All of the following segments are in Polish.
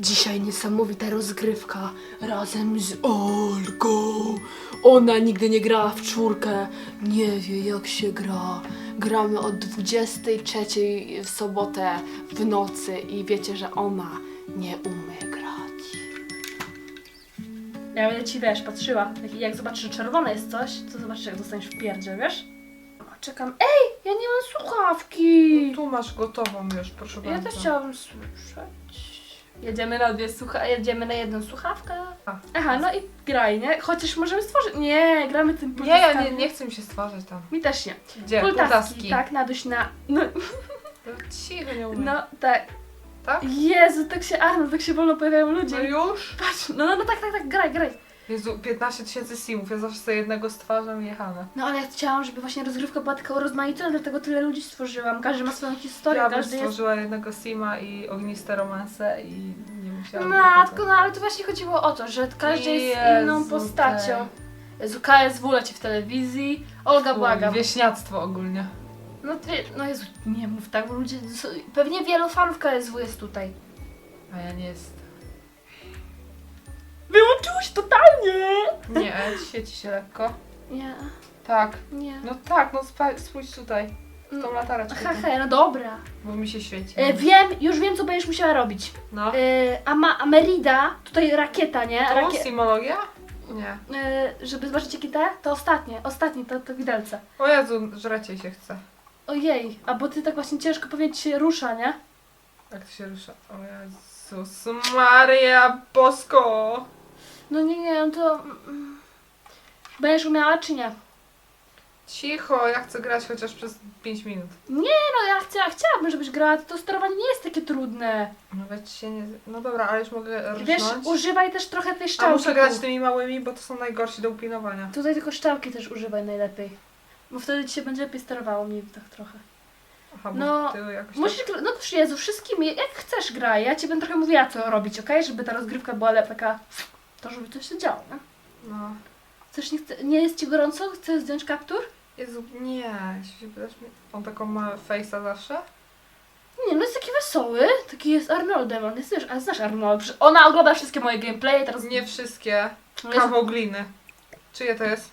Dzisiaj niesamowita rozgrywka razem z Olgą. Ona nigdy nie grała w czwórkę, nie wie jak się gra. Gramy od 23 w sobotę w nocy i wiecie, że ona nie umie grać. Ja będę ci, wiesz, patrzyła. Jak, jak zobaczysz, że czerwone jest coś, to zobaczysz, jak dostaniesz w pierdzie, wiesz? Czekam. Ej, ja nie mam słuchawki! Tu masz gotową już, proszę Ja bardzo. też chciałabym słyszeć. Jedziemy na dwie słucha... jedziemy na jedną słuchawkę. A. Aha, no i graj, nie? Chociaż możemy stworzyć... Nie, gramy tym Nie, ja nie, nie chcę mi się stwarzać tam. Mi też nie. Gdzie? Tak, naduś na... No, No, Cicho, nie umiem. no, tak. Tak? Jezu, tak się, Arno, tak się wolno pojawiają ludzie. No już? Patrz, no, no, no tak, tak, tak, graj, graj. Jezu, 15 tysięcy simów, ja zawsze sobie jednego stwarzam i jechane. No ale ja chciałam, żeby właśnie rozgrywka była taka urozmaicona, dlatego tyle ludzi stworzyłam. Każdy ma swoją historię, Ja bym każdy jest... stworzyła jednego sima i ogniste romanse i nie musiałam... Matko, no ale to właśnie chodziło o to, że każdy jest inną postacią. okej. Jezu, KSW leci w telewizji, Olga błagam. Wieśniactwo ogólnie. No ty, no Jezu, nie mów tak, bo ludzie... Pewnie wielu fanów KSW jest tutaj. A ja nie jestem. Wyłączyłeś totalnie! Nie, świeci się lekko. Nie, Tak. nie. No tak, no spa- spójrz tutaj. W tą latareczkę. Ha, tu, ha, no dobra. Bo mi się świeci. E, wiem, już wiem co będziesz musiała robić. No. E, a, ma, a Merida, tutaj rakieta, nie? To Rakie, simologia? Nie. e, żeby zobaczyć jakie te, to ostatnie, ostatnie, to, to widelce. O Jezu, żrecie się chce. Ojej, a bo ty tak właśnie ciężko powiedzieć się rusza, nie? Jak to się rusza? O Jezus Maria Bosko! No nie, nie, no to... mm, Będziesz umiała czy nie? Cicho, ja chcę grać chociaż przez 5 minut. Nie no, ja, chcę, ja chciałabym, żebyś grała, to sterowanie nie jest takie trudne. Nawet się nie... No dobra, ale już mogę Wiesz, rusznąć. używaj też trochę tej A szczałki. muszę grać tu. tymi małymi, bo to są najgorsi do upilnowania. Tutaj tylko szczałki też używaj najlepiej. Bo wtedy ci się będzie lepiej sterowało mi tak trochę. Aha, bo No, ty jakoś Musisz, tak... gra- no to Jezu, wszystkimi, jak chcesz graj, ja ci będę trochę mówiła co robić, okej? Żeby ta rozgrywka była lepiej taka, to żeby coś się działo, nie? No. Chcesz, nie, chce, nie jest ci gorąco? Chcesz zdjąć kaptur? Jezu, nie. jeśli się pytasz On taką ma face'a zawsze? Nie, no jest taki wesoły, taki jest Arnoldem, on jest, wiesz, a znasz Arnold, przecież ona ogląda wszystkie moje gameplaye, teraz... Nie wszystkie. No, jest, Kawał gliny. Czyje to jest?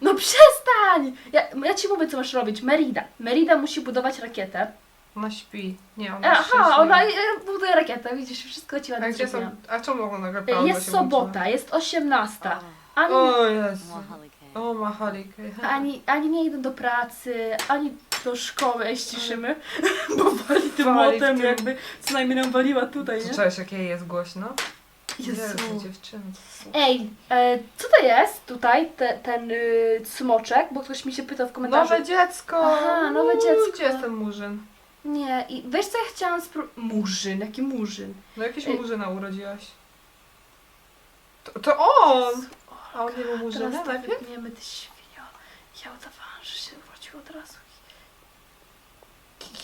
no przestań! Ja, ja ci mówię, co masz robić. Merida. Merida musi budować rakietę. Ona śpi. Nie, E, ona Aha, szczęśliwa. ona e, buduje rakietę, widzisz, wszystko ci A ładnie gdzie zrobiłam. są... A czemu ona nagle E, Jest się sobota, włączyła? jest osiemnasta. Ani, O Jezu. O, ani, ani nie idę do pracy, ani do szkoły, ściszymy, bo wali tym Wali młotem, tym. jakby co najmniej nam waliła tutaj, nie? Cześć, jak jej jest głośno. Jezu. Jezu, dziewczyny. Ej, e, co to jest tutaj, te, ten y, smoczek? Bo ktoś mi się pytał w komentarzu. Nowe dziecko! Aha, nowe Uuu, dziecko. Gdzie jest ten murzyn? Nie, i wiesz co ja chciałam spróbować? Murzyn, jaki murzyn? No jakiś Ej. murzyna urodziłaś. To, to on! A on nie był murzynem Teraz tak najpierw? ty świnio. Ja udawałam, że się urodził od razu.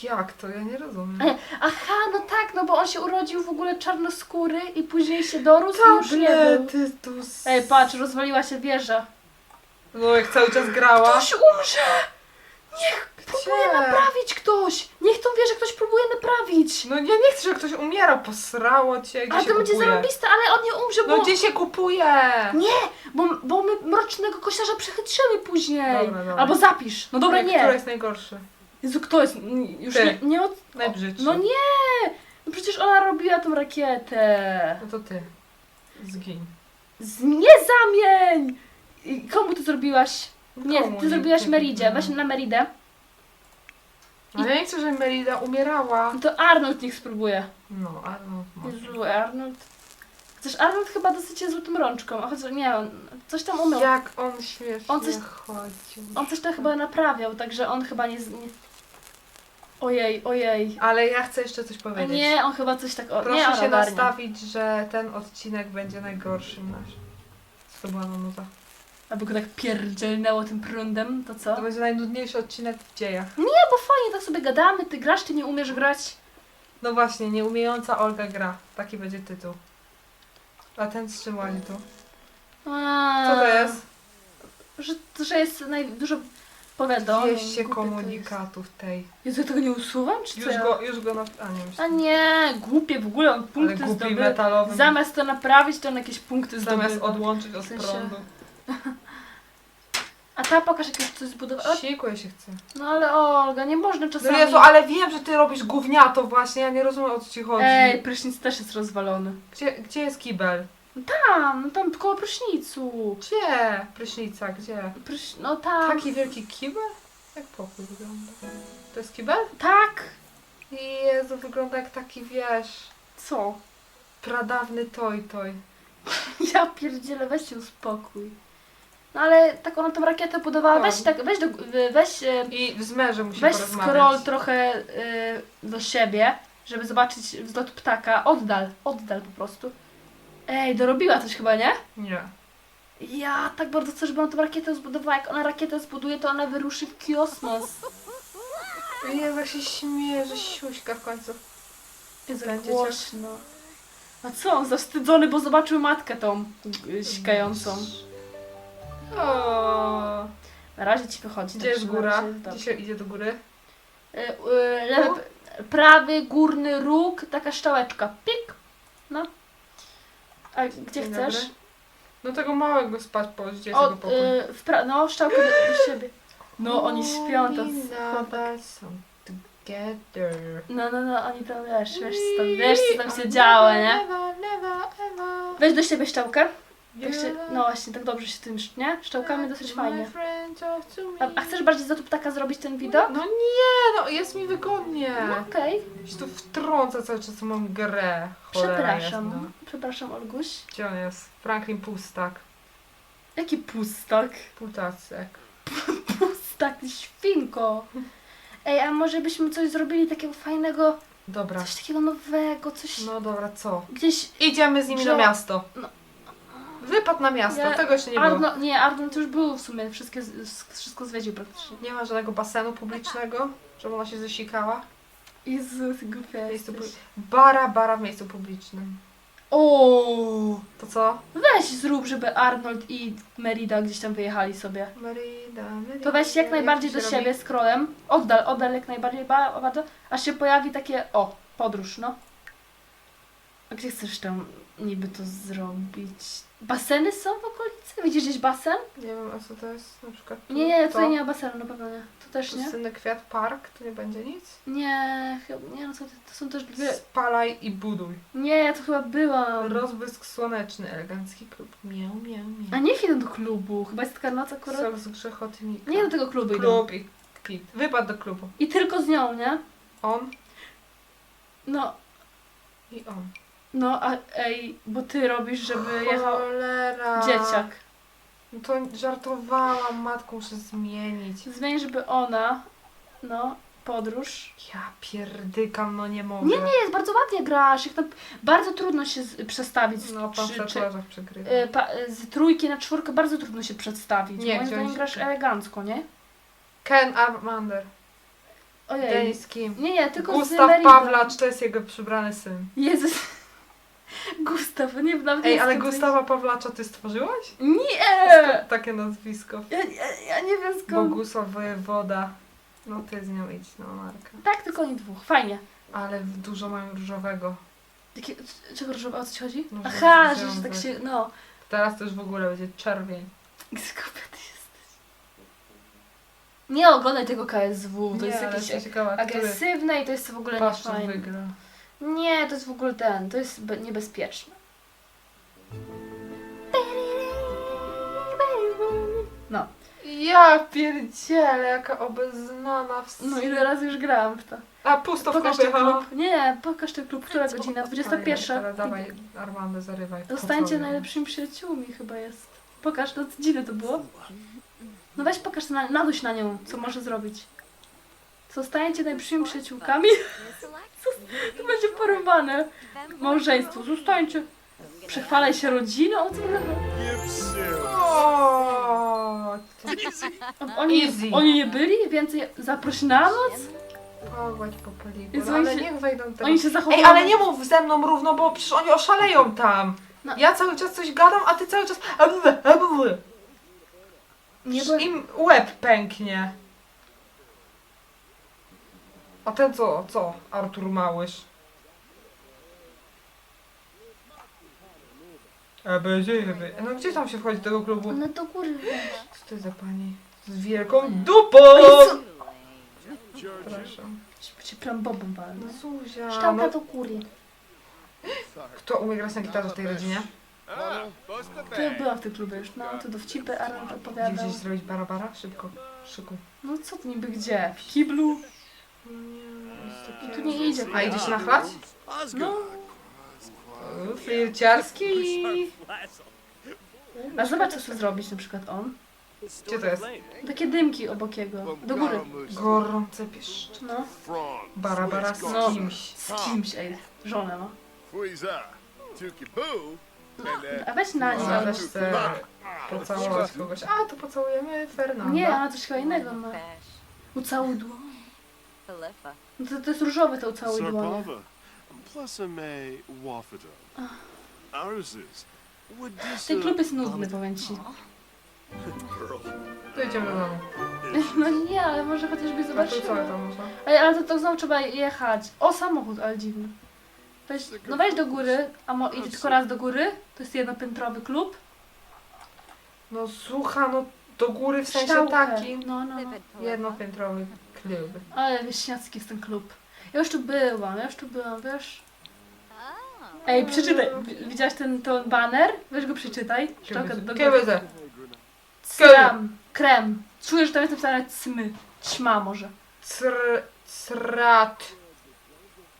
Jak to? Ja nie rozumiem. E, Aha, no tak, no bo on się urodził w ogóle czarnoskóry i później się dorósł i już nie był. Tablety tu s- Ej, patrz, rozwaliła się wieża. No jak cały czas grała. Ktoś umrze! Niech próbuje Gdzie? naprawić ktoś! Niech tą wieżę ktoś próbuje naprawić! No ja nie chcę, żeby ktoś umierał. Posrało cię. Gdzie A się to będzie kupuje? zarobiste, ale on nie umrze, bo... No gdzie się kupuje? Nie, bo, bo my mrocznego kościarza przechytrzymy później. Dobra, dobra. Albo zapisz. No dobra, nie. Który jest najgorszy? Jezu, kto jest? Już Ty. nie, nie od... Najbrzydszy. No nie! No przecież ona robiła tą rakietę. No to ty. Zgiń. Z, nie zamień! I Komu ty zrobiłaś? Nie, Komu ty zrobiłaś Meridzie. wiem. Weź na Meridę. Ale ja nie chcę, żeby Merida umierała. No to Arnold niech spróbuje. No, Arnold może. Jezu, Arnold. Chcesz Arnold chyba dosyć jest złotą rączką, a choć nie, on coś tam umiał. Jak on śmiesznie On coś- chodził. On coś tam chyba naprawiał, także on chyba nie... nie... Ojej, ojej. Ale ja chcę jeszcze coś powiedzieć. nie, on chyba coś tak... O, Proszę nie, się nastawić, że ten odcinek będzie najgorszym nasz. Co to była nuta? Aby go tak pierdzielnęło tym prądem, to co? To będzie najnudniejszy odcinek w dziejach. Nie, bo fajnie tak sobie gadamy, ty grasz, ty nie umiesz grać. No właśnie, nieumiejąca Olga gra. Taki będzie tytuł. A ten łazi tu? A, Co to jest? Że, że jest naj, dużo powiadomień. 200 głupie to jest. komunikatów tej. Jezu, ja tego nie usuwam, czy co? Już ja? go, już go na... A nie A myślę. nie, głupie w ogóle, on Ale punkty głupi zdobył. metalowy. Zamiast to naprawić, to on jakieś punkty Zamiast zdobywa. odłączyć od W sensie- prądu. A ta pokaż jak już coś zbudowała. Sikuje się chce. No ale Olga, nie można No czasami... Jezu, ale wiem, że ty robisz gówniato właśnie, ja nie rozumiem o co ci chodzi. Ej, prysznic też jest rozwalony. Gdzie, gdzie jest kibel? Tam, no tam koło prysznicu. Gdzie? Prysznica, gdzie? Prysz... No tam. Taki wielki kibel? Jak pokój wygląda? To jest kibel? Tak. Jezu, wygląda jak taki, wiesz, Co? pradawny toj toj. Ja pierdzielę, weź się uspokój. No ale tak ona tą rakietę budowała, No. weź tak, weź do, weź, e, I z mężem musi weź scroll trochę e, do siebie, żeby zobaczyć wzlot ptaka. Oddal, oddal po prostu. Ej, dorobiła coś chyba, nie? Nie. Ja tak bardzo chcę, żeby ona tą rakietę zbudowała. Jak ona rakietę zbuduje, to ona wyruszy w kosmos. Jezu, jak się śmieje, że siuśka w końcu. Jest Będzie głośno. A co, on zawstydzony, bo zobaczył matkę tą y, sikającą. O, Na razie ci wychodzi. Gdzie jest góra? dobrze. Dzisiaj idzie do góry. Y, y, lewy, prawy górny róg, taka szczałeczka. Pik. No. A gdzie Dzień chcesz? dobry. No tego małego spać po gdzie jest O, jego pokój? y, w pra- no, szczałkę do, do siebie. No, oni śpią są together. No, no, no, oni tam wiesz, wiesz co tam, wiesz co tam się działo, nie? Weź do siebie szczałkę. Tak się, no właśnie, tak dobrze się tym, nie? Szczałkami dosyć fajnie. A, a chcesz bardziej za tu ptaka zrobić ten widok? No nie, no jest mi wygodnie. No okej. Się tu wtrąca cały czas, mam grę. Cholera Przepraszam. Jasna. Przepraszam, Olguś. Gdzie on jest? Franklin Pustak. Jaki pustak? Putacek. Pustak, ty świnko. Ej, a może byśmy coś zrobili takiego fajnego, Dobra. coś takiego nowego, coś No dobra, co? gdzieś... Idziemy z nimi Że- na miasto. no. Wypad na miasto, Ja- tego jeszcze nie było. Arno, nie, Arnold już był w sumie, wszystkie, wszystko zwiedził praktycznie. Nie ma żadnego basenu publicznego, żeby ona się zesikała. Jezu, ty głupia Miejscu pu- bara, bara w miejscu publicznym. O, To co? Weź zrób, żeby Arnold i Merida gdzieś tam wyjechali sobie. Merida, Merida. To weź jak najbardziej to do się siebie scrollem. Oddal, oddal jak najbardziej ba- bardzo, aż się pojawi takie, o, podróż, no. A gdzie chcesz tam niby to zrobić? Baseny są w okolicy? Widzisz gdzieś basen? Nie wiem, a co to jest na przykład? tu? Nie, nie, to? tutaj nie ma basenu, na pewno nie. Tu też nie? Pustynny kwiat park, to nie będzie nic? Nie, chyba, nie, no co ty, to są też dwie... Spalaj i buduj. Nie, ja to chyba byłam. Rozbłysk słoneczny, elegancki klub. Miał, miał, A miał. niech idę do klubu, chyba jest taka noc akurat. Sok z grzechotnika. Nie do tego klubu idę. Klub i kwit. Wypad do klubu. I tylko z nią, nie? On No, i on. No, a ej, bo ty robisz, żeby jechał Cholera. dzieciak. No to żartowałam, matką muszę zmienić. Zmień, żeby ona, no, podróż. Ja pierdykam, no nie mogę. Nie, nie, jest bardzo ładnie grasz. Jak tam, bardzo trudno się z, przestawić. z No, pan w tatuażach przegrywa. y, pa, y, z trójki na czwórkę bardzo trudno się przedstawić. Nie, Moim zdaniem grasz elegancko, nie? Ken Armander. Ojej. Denis Kim. Nie, nie, tylko z Gustaw. Pawlacz to jest jego przybrany syn. Jezus. Gustaw, nie nawet Ej, ale skąd Gustawa Pawlacza ty stworzyłaś? Nie! Takie nazwisko. Ja, ja, ja nie wiem skąd. Bogusław Wojewoda. No ty z nią idź, no Marka. Tak, tylko oni dwóch. Fajnie. Ale w- dużo mają różowego. Jakie, czego różowe, o co ci chodzi? No, Aha, że tak się, no. Teraz to już w ogóle będzie czerwień. Głupia ty jesteś. Nie oglądaj tego KSW, to Nie, jest ale jakieś jestem ciekawa, który agresywne i to jest w ogóle paszczur niefajne. wygra. Nie, to jest w ogóle ten, to jest be- niebezpieczne. No, Ja pierdzielę, jaka obeznana w no ile razy już grałam w to. A pusto w Pokaż klubie, ten halo? klub. Nie, pokaż ten klub, która godzina? Ojej, 21. Teraz dawaj, Armando, zarywaj. Zostańcie najlepszymi przyjaciółmi chyba jest. Pokaż, no co dziwne to było. No weź pokaż, na, naduś na nią, co może zrobić. Zostańcie najlepszymi przyjaciółkami. To będzie porąbane. Małżeństwo, zostańcie. Przechwalaj się rodziną. Co O, to oni, Easy. oni nie byli? Więcej zaproś na noc? pogładź po poligonie. Jezu, Ale oni się- niech wejdą teraz. Oni się zachowują. Ej, ale nie mów ze mną równo, bo przecież oni oszaleją tam. No. Ja cały czas coś gadam, a ty cały czas... Nie, bo... Im łeb pęknie. A ten co? Co? Artur Małysz. Ebe, gdzie, ebe. No gdzie tam się wchodzi do tego klubu? No do góry. Co to jest za pani? Z wielką dupą! Proszę. Cię plambobą No walnę. Zuzia, Szczałka no, do góry. kto umie grać na gitarze w tej rodzinie? To ja byłam w tym klubie już, no to dowcipy Aaron Gdzie opowiadał. gdzieś zrobić barabara? Szybko, szykuj. No co to niby gdzie? W kiblu? No nie, No takie- tu nie idzie. A idzie się nachlać? No, Flirciarski. a zobacz co chce zrobić na przykład on. Gdzie to jest? Takie dymki obok jego. Do góry. Gorące pieszcze. No. Barabara z No. kimś. Z kimś, ej. Żonę ma. A weź na Ona nią. też chce pocałować kogoś. A, to pocałujemy Fernanda. Nie, ona coś chyba innego ma. Ucałuj dłoń. No to, to jest to. Plus a may waffada. Ours is. Ten klub jest nudny, powiem ci. To idziemy do domu. No nie, ale może chociażby A tu co zobaczymy. tam można? Ej, ale to, to znowu trzeba jechać. O, samochód, ale dziwny. Weź, no weź do góry, a mo, idzie tylko raz do góry. To jest jednopiętrowy klub. No słucha, no do góry w sensie takim. No, no, no. Jednopiętrowy klub. Ale wieśniacki jest ten klub. Ja już tu byłam, ja już tu byłam, wiesz? Ej, przeczytaj. Wi- Widziałaś ten, ten banner? Weź go przeczytaj. Szczałka do góry. Cram. Krem. Czuję, że tam jest napisane cmy. Ćma może. Cr... Crat.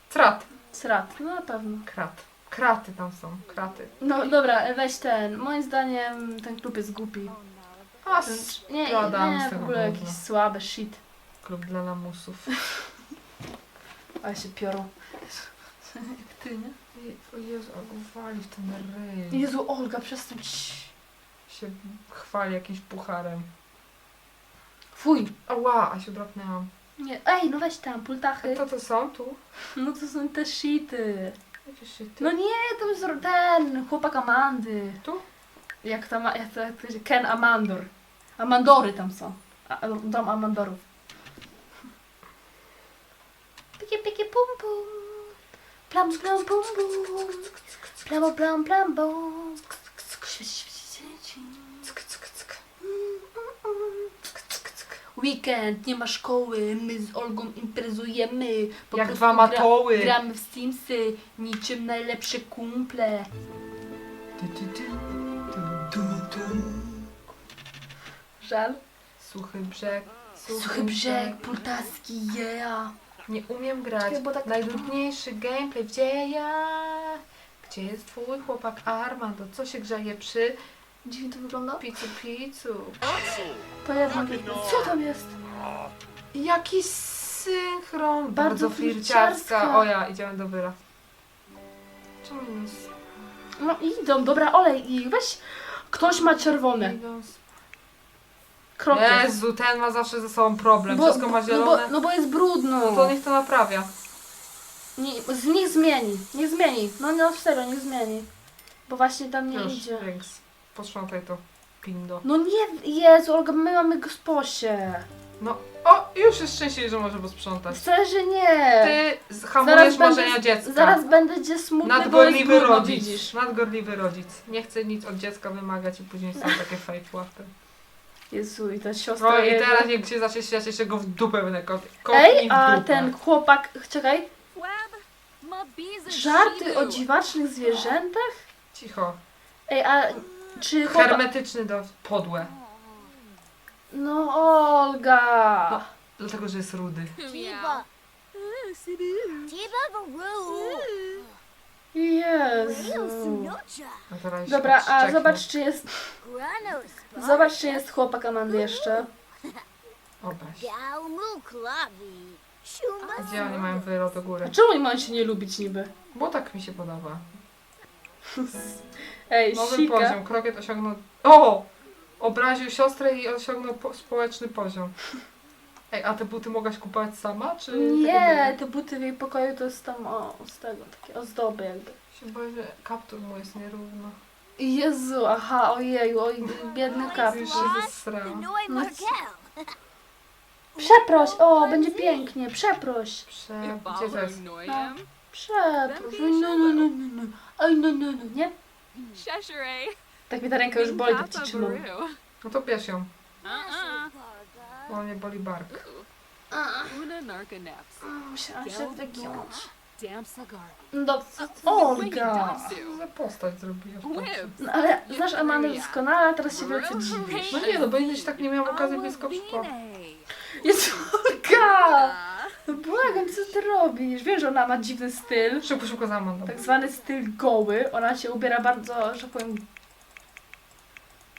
Trat. Crat. No na pewno. Krat. Kraty tam są. Kraty. No dobra, weź ten. Moim zdaniem ten klub jest głupi. A, Ten, nie, Składam z nie, w tego ogóle gówna. jakiś słaby shit. Klub dla lamusów. Ale się piorą. Jak ty, nie? O Jezu, a go wali w ten ryj. Jezu, Olga, przestań. Cii. Się chwali jakimś pucharem. Fuj. Ała, a się drapnęłam. Nie. Ej, no weź tam, A pultachy. to to są tu? No to są te shity. Jakie shity? No nie, to jest ten chłopak Amandy. Tu? Jak to, ma, jak to, jak to się, Ken Amandor. Amandory tam są. A, a- dom Amandorów. Piki, piki, pum, pum. Plam, plam, pum, pum. Plamo, plam, plam, bum. Weekend, nie ma szkoły, my z Olgą imprezujemy. Po Jak prostu dwa matoły. Gra, gramy w Simsy, niczym najlepsze kumple. Żal? Suchy brzeg. Suchy brzeg, pultaski, yeah. Nie umiem grać. Bo tak- Najdrobniejszy gameplay w dziejach. Gdzie jest twój chłopak Armando? Co się grzeje przy Dziwnie to wygląda. picu picu? To ja tam... Co tam jest? Jaki synchron. Bardzo Bardzo flirciarska. O ja, idziemy do wyra. Czemu nas No idą, dobra, olej ich, weź. Ktoś ma czerwone. idą z- Jezu, ten ma zawsze ze sobą problem. Bo- Wszystko ma no, zielone. bo, no bo jest brudno. No to niech to naprawia. Nie, z nich zmieni, nie zmieni. No no serio, nie zmieni. Bo właśnie tam nie Już, idzie. Rings. Posprzątaj to. Pindo. No nie, Jezu, Olga, my mamy gosposie. No, o, już jest szczęśliwy, że może posprzątać. Wcale, że nie. Ty hamujesz marzenia dziecka. Zaraz będzie smutny, bo jest Nadgorliwy rodzic. widzisz. Nadgorliwy rodzic. Nie chce nic od dziecka wymagać i później są takie fake łapy. Jezu, i ta siostra No i teraz jak się zacznie śmiać, jeszcze go w dupę będę. Ej, a ten chłopak, czekaj, żarty o dziwacznych zwierzętach? Cicho. Ej, a czy chłopak... Hermetyczny do podłe. No Olga! No. Dlatego, że jest rudy. Baru. Jezu. A się Dobra, a zobacz czy jest, zobacz czy jest chłopak Amandy jeszcze. Klavi. Shuma. Gdzie oni mają wyrok do A góry? czemu oni mają się nie lubić niby? Bo tak mi się podoba. Ej, Nowy sika. poziom. Krokiet osiągnął... O! Obraził siostrę i osiągnął po społeczny poziom. Ej, a te buty mogłaś kupować sama, czy... Nie, te buty w jej pokoju to jest tam o, z tego, takie ozdoby jakby. Się boję, że kaptur mu jest nierówno. Jezu, aha, ojeju, oj, biedny Już kaptur. się zesrała. Noi No, Markel. Przeproś, o, będzie pięknie, przeproś. Prze... Gdzie to jest? No. Przeproś, no, no, no, no, no. Oj, no, no, no, nie? Tak mi ta ręka już boli, tak ci trzymam. No to bierz ją, Uh-uh. Bo mnie boli bark. Musiałam się wygiąć. No. Olga! Co za postać zrobiła? No ale znasz Amandę doskonale, a teraz się wielce dziwisz. No nie, no bo innyś tak nie miałam okazji blisko przypomnieć. Jest Olga! No błagam, co ty robisz? Wiesz, że ona ma dziwny styl. Szybko, szybko za Amandą. Tak zwany styl goły. Ona się ubiera bardzo, że tak powiem...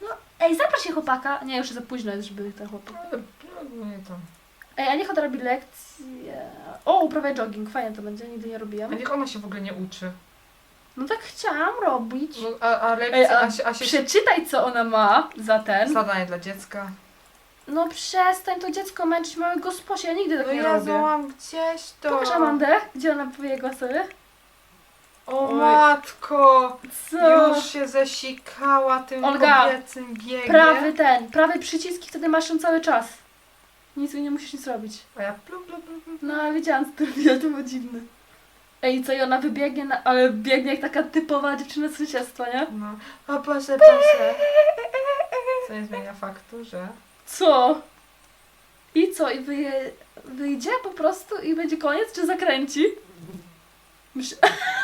No, ej, zaproś się chłopaka. Nie, już za późno jest, żeby ten chłopak... No nie tam. Ej, a niech ona robi lekcje... O, uprawia jogging. Fajnie to będzie, nigdy nie robiłam. A niech ona się w ogóle nie uczy. No tak chciałam robić. No, a, a lekcja, Ej, a a, się, a się Przeczytaj, co ona ma za ten. zadanie dla dziecka. No przestań to dziecko męczyć małego sposia, ja nigdy tak No nie ja robię. złam gdzieś to. Pokaż Amandę, gdzie ona pobiegła sobie. O Oj. matko! Co? Już się zesikała tym Olga, kobiecym biegiem. Prawy ten, prawy przycisk i wtedy masz ją cały czas. Nic nie musisz nic robić. A ja plum, plum, plum, plum. No ale wiedziałam, co to robiła, to było dziwne. Ej, co i ona wybiegnie, na, ale biegnie jak taka typowa dziewczyna z sąsiedztwa, nie? No. O proszę, proszę. Co nie zmienia faktu, że... Co? I co? I wyje, wyjdzie po prostu i będzie koniec, czy zakręci? Myśl,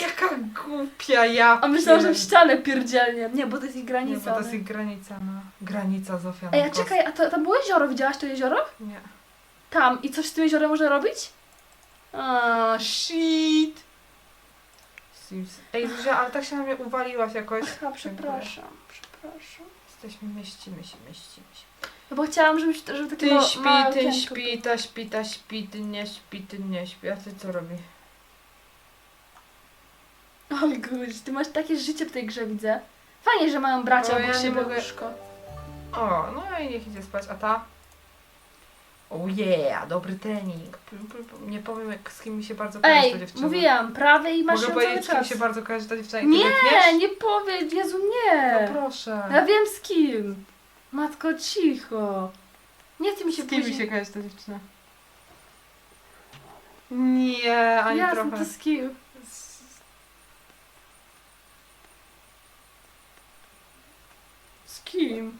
Jaka głupia ja a myślałam, że w ścianę pierdzielnie. Nie, bo to jest ich Nie, granica. bo to jest nie? ich granica, no. Granica Zofia. Ej, a czekaj, a to, tam było jezioro, widziałaś to jezioro? Nie. Tam. I coś z tym jeziorem można robić? A, shit. Sims. Ej, Zuzia, ale tak się na mnie uwaliłaś jakoś. A, przepraszam, przepraszam. Jesteśmy, mieścimy się, mieścimy się. No bo chciałam, żebyś, żeby takie Ty ma- śpi, ty śpi, ta śpi, ta śpi, ty nie śpi, ty nie śpi. A ty co robi? Oj, guź, ty masz takie życie w tej grze, widzę. Fajnie, że mają bracia O, obok ja nie siebie mogę- łóżko. O, no i niech idzie spać. A ta? Oh yeah, dobry trening. Nie powiem jak, z kim mi się bardzo kojarzy ta Ej, dziewczyna. mówiłam, prawy i masz Mogę ją cały powiedzieć, z kim czas. się bardzo kojarzy ta dziewczyna i Nie, wytniesz? nie powiedz, Jezu, nie. No proszę. Ja wiem z kim. Matko, cicho. Nie chce mi się Z kim mi później- się kojarzy ta dziewczyna? Nie, ani Jasne, trochę. to z kim? Kim?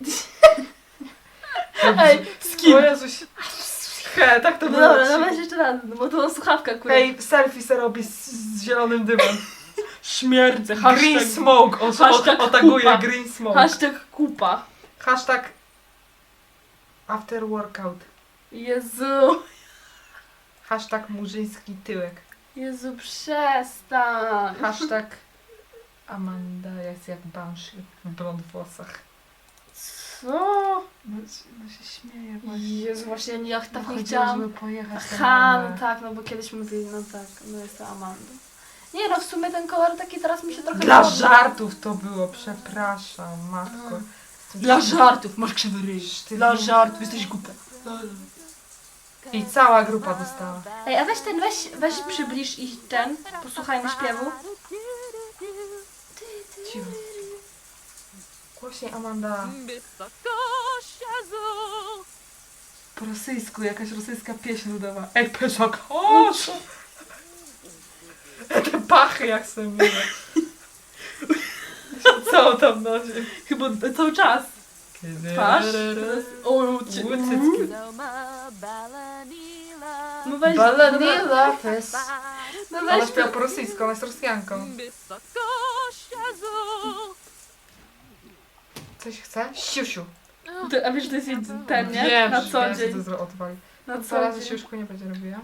Ej? O Jezuś. He, tak to było. dobra, no weź jeszcze raz, bo to słuchawka akurat. Ej, selfie se robi z, z zielonym dymem. śmierdzę, Green smoke, on hashtag o, otaguje kupa. green smoke. Hashtag kupa. Hashtag after workout. Jezu, Hashtag murzyński tyłek. Jezu, przestań. Hashtag Amanda jest jak Banshee w blond włosach. Co? No, no się śmieje właśnie. Jezu, właśnie nie, ja tak nie Chodziło, chciałam. żeby pojechać no tak, no bo kiedyś mówili, no tak, no jest to Amanda. Nie no, w sumie ten kolor taki teraz mi się trochę Dla podoba. żartów to było, przepraszam, matko. Dla żartów, masz krzywy ryj. Sztywny. Dla żartów, jesteś głupia. I cała grupa dostała. Ej, a weź ten, weź, weź przybliż i ten, posłuchajmy śpiewu. Cicho. Głośniej Amanda. Po rosyjsku, jakaś rosyjska pieśń ludowa. Ej, pyszak, chodź! Te pachy jak sobie myję. Co tam nosi? Chyba cały czas. Patrz. O, ci... Łycycki. No weź, Balanila fest. no Ona weź, śpiewa po rosyjsku, ona jest Rosjanką. Coś chce? Siusiu. Ty, a wiesz, że to jest jej ten, nie? Wiem, Na że co wiem, dzień. co to odwali. Na co razy dzień. siuszku nie będzie robiła.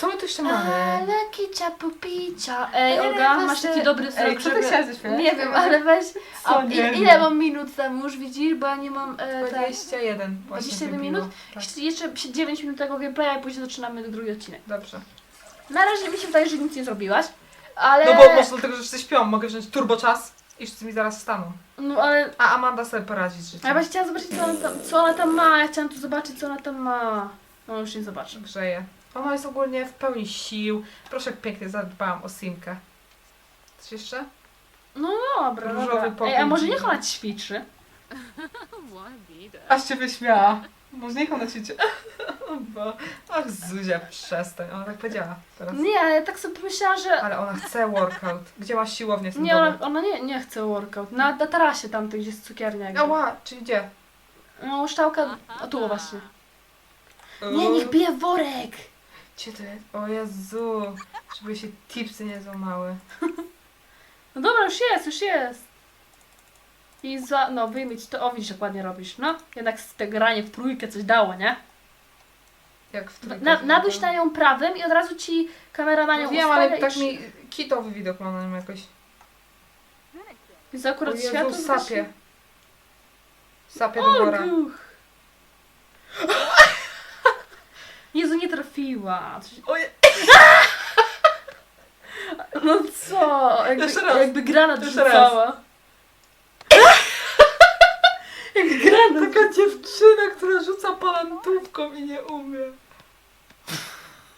Co my tu jeszcze mamy? Ale kicia pupicia. Ej, Olga, masz taki dobry wzrok, Ej, co ty żeby- chciałaś zaśpiewać? Nie wiem, ale weź. Co, A, nie i, wiem. ile mam minut tam już widzisz, bo ja nie mam. E, tak. 21. właśnie 21 wybiło. minut? Tak. Jeszcze 9 minut tego gameplaya i później zaczynamy drugi odcinek. Dobrze. Na razie mi się wydaje, że nic nie zrobiłaś, ale. No bo może dlatego, że wszyscy śpią, mogę wziąć turbo czas i wszyscy mi zaraz wstaną. No ale. A Amanda sobie poradzi z Ja życiem. właśnie chciałam zobaczyć, co ona, tam, co ona tam ma. Ja chciałam tu zobaczyć, co ona tam ma. No już nie zobaczę. Grzeje. Ona jest ogólnie w pełni sił. Proszę, jak pięknie zadbałam o Simkę. Coś jeszcze? No dobra, Różowy dobra. Ej, a może niech ona ćwiczy? Aż się wyśmiała. Może niech ona cie... Bo... Ach, Zuzia, przestań. Ona tak powiedziała teraz. Nie, ale ja tak sobie pomyślałam, że... Ale ona chce workout. Gdzie masz siłownię w tym Nie, domu? ona, ona nie, nie chce workout. Na, na tarasie tamtej, gdzie jest cukiernia. jakby. Ała, czyli gdzie? No, szczałka... O, tu właśnie. Nie, niech bije worek! Gdzie to jest? O Jezu. Żeby się tipsy nie złamały. No dobra, już jest, już jest. I za... No, wyjmij to. O, widzisz, jak ładnie robisz. No, jednak z te granie w trójkę coś dało, nie? Jak w trójkę. Na, nabyś na nią prawym i od razu ci kamera na nią No Wiem, ale tak mi kitowy widok ma na nim jakoś. I za O akurat Jezu, światło sapie. Sapie do O, Coś- Oje- No co? Jakby, Jeszcze raz. jakby granat Jeszcze rzucała. Jak granat. Taka dziewczyna, która rzuca palantówką i nie umie.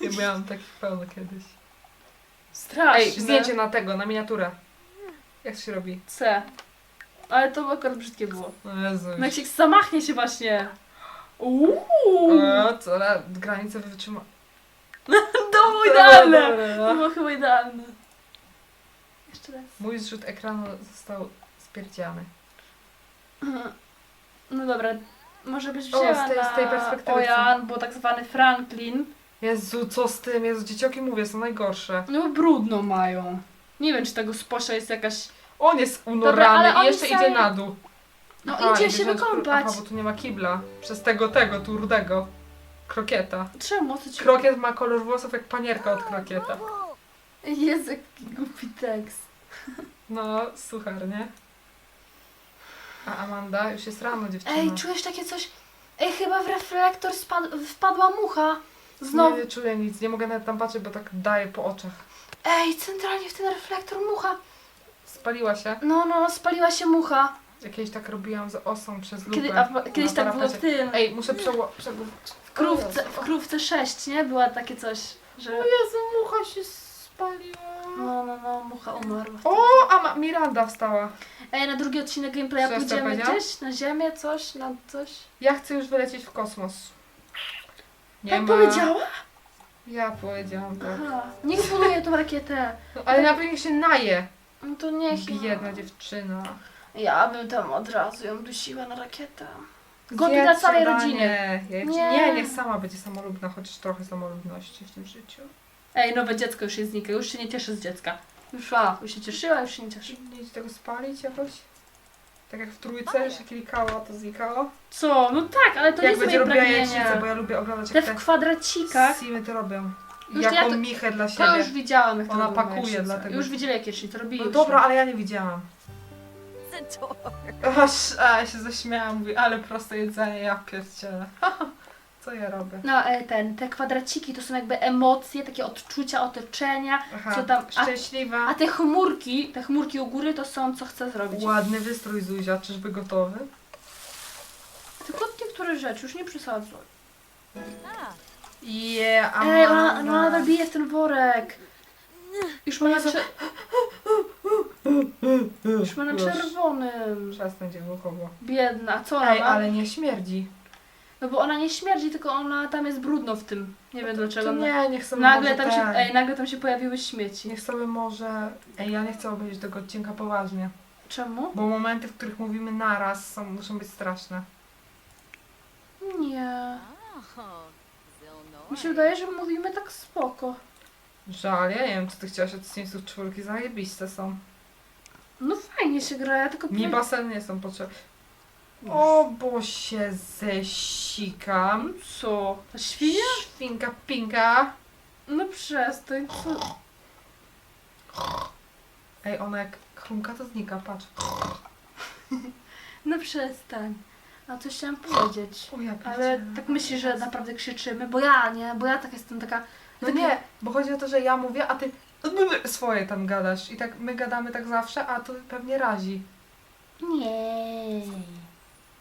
Ja miałam taki pełno kiedyś. Straszne. Ej, zdjęcie na tego, na miniaturę. Jak to się robi? C. Ale to akurat brzydkie było. No Jezu. No jak się zamachnie się właśnie. Uuu. O, co, ale granicę wytrzyma. To było idealne. Dobra, To no. było chyba idealne. Jeszcze raz. Mój zrzut ekranu został spierdziany. No dobra. Może byś O, z wzięła tej- z tej na perspektywy Ojan, bo tak zwany Franklin. Jezu, co z tym? Jezu, dzieciaki mówię, są najgorsze. No brudno mają. Nie wiem, czy tego sposza jest jakaś... On jest Dobra, unorany ale i oni jeszcze idzie na dół. No Aha, idzie się wziąć- wykąpać. Aha, bo tu nie ma kibla. Przez tego, tego, tu rudego. Krokieta. Czemu? Co ci... Krokiet ma kolor włosów jak panierka od krokieta. Jezu, jaki głupi tekst. No, suchar, nie? A Amanda? Już jest rano, dziewczyna. Ej, czujesz takie coś? Ej, chyba w reflektor spad... wpadła mucha. Znowu. Nie, nie czuję nic, nie mogę nawet tam patrzeć, bo tak daje po oczach. Ej, centralnie w ten reflektor mucha. Spaliła się. No, no, spaliła się mucha. Jakieś tak robiłam z osą przez lupę. Kiedy, a, kiedyś tak było w tym. Ej, muszę przeło... przeło... W krówce, w krówce 6, nie? Była takie coś, że... Jezu, mucha się spaliła. No, no, no, mucha umarła. O, a ma- Miranda wstała. Ej, na drugi odcinek gameplaya pójdziemy gdzieś? Na ziemię, coś? Na coś? Ja chcę już wylecieć w kosmos. Nie tak ma. powiedziała? Ja powiedziałam tak. Aha. Niech buduje tą rakietę. No, ale na pewno się naje. No to niech... Biedna dziewczyna. Ja bym tam od razu ją dusiła na rakietę. Zjedz dla całej śniadanie. rodziny. Nie. Nie. nie, niech sama będzie samolubna, chociaż trochę samolubności w tym życiu. Ej, nowe dziecko już się znika, już się nie cieszy z dziecka. Już, a, już się cieszyła, już się nie cieszy. Nie idzie tego spalić jakoś? Tak jak w trójce, że się klikało, a to znikało? Co? No tak, ale to jak nie będzie jest moje robiła jajecznicę, bo pragnienie. ja lubię oglądać Te jak w te kwadracikach, simy to robią. Już Jaką ja to- michę dla to już siebie. widziałam jak to Ona robią pakuje, jajecznicę. dlatego- Już widzieli jak jajecznicę robili. No dobra, ale ja nie widziałam. It's a a ja się zaśmiałam, mówię, ale proste jedzenie, ja pierdzielę. Co ja robię? No, e, ten, te kwadraciki to są jakby emocje, takie odczucia otoczenia, Aha, co tam... A, szczęśliwa. a te chmurki, te chmurki u góry to są co chcę zrobić. Ładny wystrój Zuzia, czyżby gotowy? Tylko niektóre rzeczy, już nie przesadzaj. Ah, Yeah, Ej, ona, ona bije w ten worek. Już ma na, Jezu. cze- już ma na Już. czerwonym. Przestań dziewuchowo. Biedna, a co ona Ej, ma? ale nie śmierdzi. No bo ona nie śmierdzi, tylko ona tam jest brudno w tym. Nie wiem dlaczego. To nie, niech sobie nagle może tam się, ten. ej, nagle tam się pojawiły śmieci. Niech sobie może... Ej, ja nie chcę obejrzeć tego odcinka poważnie. Czemu? Bo momenty, w których mówimy naraz są, muszą być straszne. Nie. Mi się wydaje, że mówimy tak spoko. Żal, ja nie wiem, co ty chciałaś od Simsów czwórki, zajebiste są. No fajnie się gra, ja tylko Mi powiem- basen nie są potrzebne. O, bo się zesikam. Co? Ta świnia? Świnka pinka. No przestań, co? Ej, ona jak chrumka to znika, patrz. No przestań. A coś chciałam powiedzieć. O, ja Ale tak myślisz, że naprawdę krzyczymy? Bo ja nie, bo ja tak jestem taka... No nie, bo chodzi o to, że ja mówię, a ty swoje tam gadasz. I tak my gadamy tak zawsze, a to pewnie razi. Nie.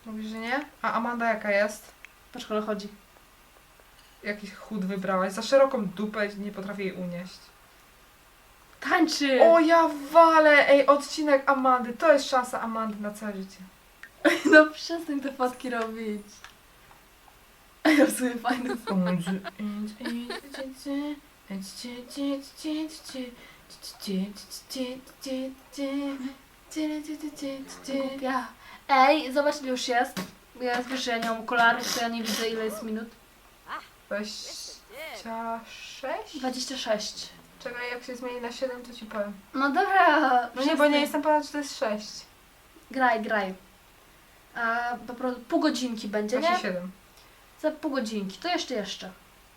Mówisz, że nie? A Amanda jaka jest? Patrz, o chodzi. Jakiś chód wybrałaś. Za szeroką dupę nie potrafię jej unieść. Tańczy! O, ja walę! Ej, odcinek Amandy. To jest szansa Amandy na całe życie. No przestań te fotki robić. Ej, ja sobie fajne Głupia. Ej, zobacz ile już jest. Ja ja nie mam okularów, to ja nie widzę ile jest minut. 26? 26. Czekaj, jak się zmieni na 7, to ci powiem. No dobra. No nie, bo nie jestem pewna, czy to jest 6. Graj, graj. A po prostu pół godzinki będzie, Właśnie nie? 7. Za pół godzinki. To jeszcze, jeszcze.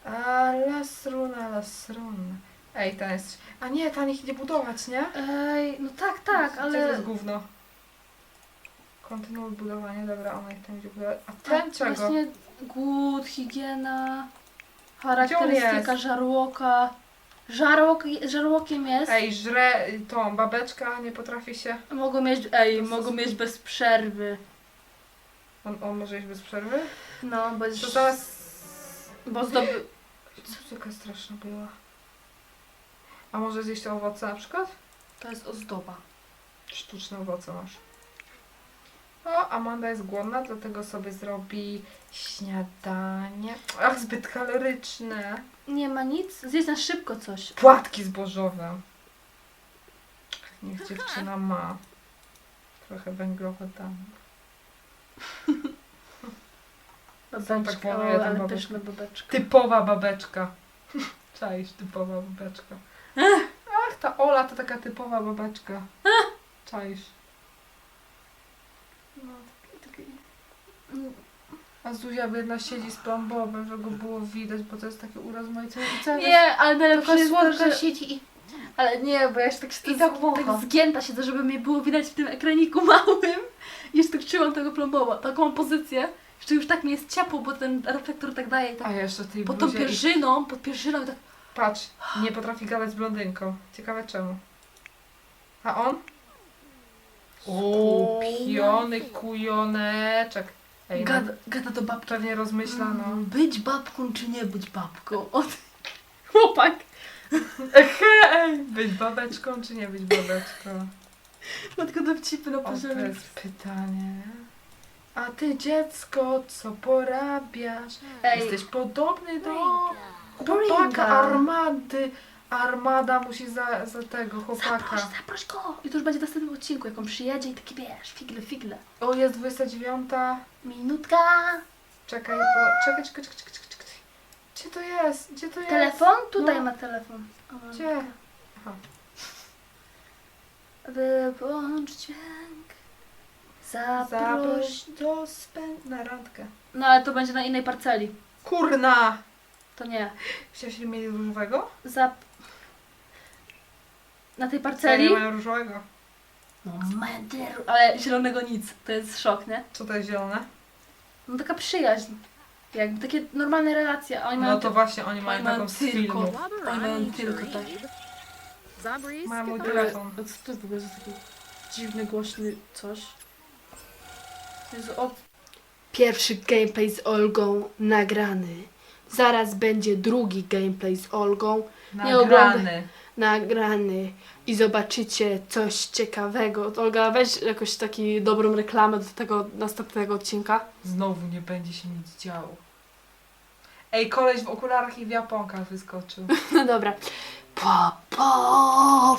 A las runa, las runa. Ej, ta jest... A nie, ta niech idzie budować, nie? Ej, no tak, tak, Gdzie to ale... jest gówno? Kontynuuj budowanie, dobra, ona ich tam idzie budować. A ten Tak, czego? Właśnie głód, higiena, charakterystyka żarłoka. Żarłok, żarłokiem jest. Ej, żre tą babeczka, nie potrafi się... Mogą mieć, ej, To mogą mieć bez przerwy. On, on może iść bez przerwy? No, bo. To zaraz... Bo zdoby... Muzyka straszna była. A może zjeść te owoce na przykład? To jest ozdoba. Sztuczne owoce masz. O, Amanda jest głodna, dlatego sobie zrobi śniadanie. Ach, zbyt kaloryczne. Nie ma nic? Zjedz na szybko coś. Płatki zbożowe. Niech dziewczyna ma. Trochę węglowodanu. Babeczka, tak o, ale babeczkę. pyszna babeczka. Typowa babeczka. Czaisz, typowa babeczka. Ach, ta Ola to taka typowa babeczka. Czaisz. No, taki, taki... A Zuzia biedna siedzi z plambowem, żeby go było widać, bo to jest takie urozmaicenie. Nie, ale najlepsze jest to, że... siedzi i... Ale nie, bo ja jeszcze tak, się I tak wącha. tak zgięta siedzę, żeby mnie było widać w tym ekraniku małym. Jeszcze tak trzymam tego plombowa, taką pozycję. Jeszcze już tak mi jest ciepło, bo ten reflektor tak daje i tak A jeszcze tej pod tą bluzie i... pierzyną, pod pierzyną i tak Patrz, nie potrafi gadać z blondynką. Ciekawe czemu. A on? Kupiony kujoneczek. Ej, no, gada, gada do babki. pewnie rozmyśla, no. Mm, Być babką czy nie być babką? Od... Chłopak. Hej, być babeczką czy nie być babeczką? Ma tylko dowcipy na O, to poziomie. jest pytanie. A ty dziecko, co porabiasz? Ej, Jesteś podobny do chłopaka Armady. Armada musi za, za tego zaproś, chłopaka. zaproś go. I to już będzie w następnym odcinku, jak on przyjedzie i taki wiesz, figle, figle. O, jest 29. Minutka. Czekaj, bo... Czekaj, czekaj, czekaj, czekaj, czekaj. Gdzie to jest? Gdzie to jest? Telefon? Tutaj No. ma telefon. O, Gdzie? Aha. Wyłącz dźwięk. Zaproś. Do spęd na randkę. No ale to będzie na innej parceli. Kurna! To nie. Chciałeś mieli różowego? Zap... Na tej parceli? mają różowego. No meder... Ale zielonego nic. To jest szok, nie? Co to jest zielone? No taka przyjaźń. Jakby takie normalne relacje. A oni mają No to właśnie oni mają oni mają taką z tylko. filmu. Oni mają tylko tak. Mają mój telefon. A co to jest w ogóle za taki dziwny, głośny coś? O... Pierwszy gameplay z Olgą nagrany. Zaraz będzie drugi gameplay z Olgą Nie Nagrany. nagrany i zobaczycie coś ciekawego. Olga, weź jakoś taki dobrą reklamę do tego następnego odcinka. Znowu nie będzie się nic działo. Ej, koleś w okularach i w japonkach wyskoczył. No dobra. Pa, pa.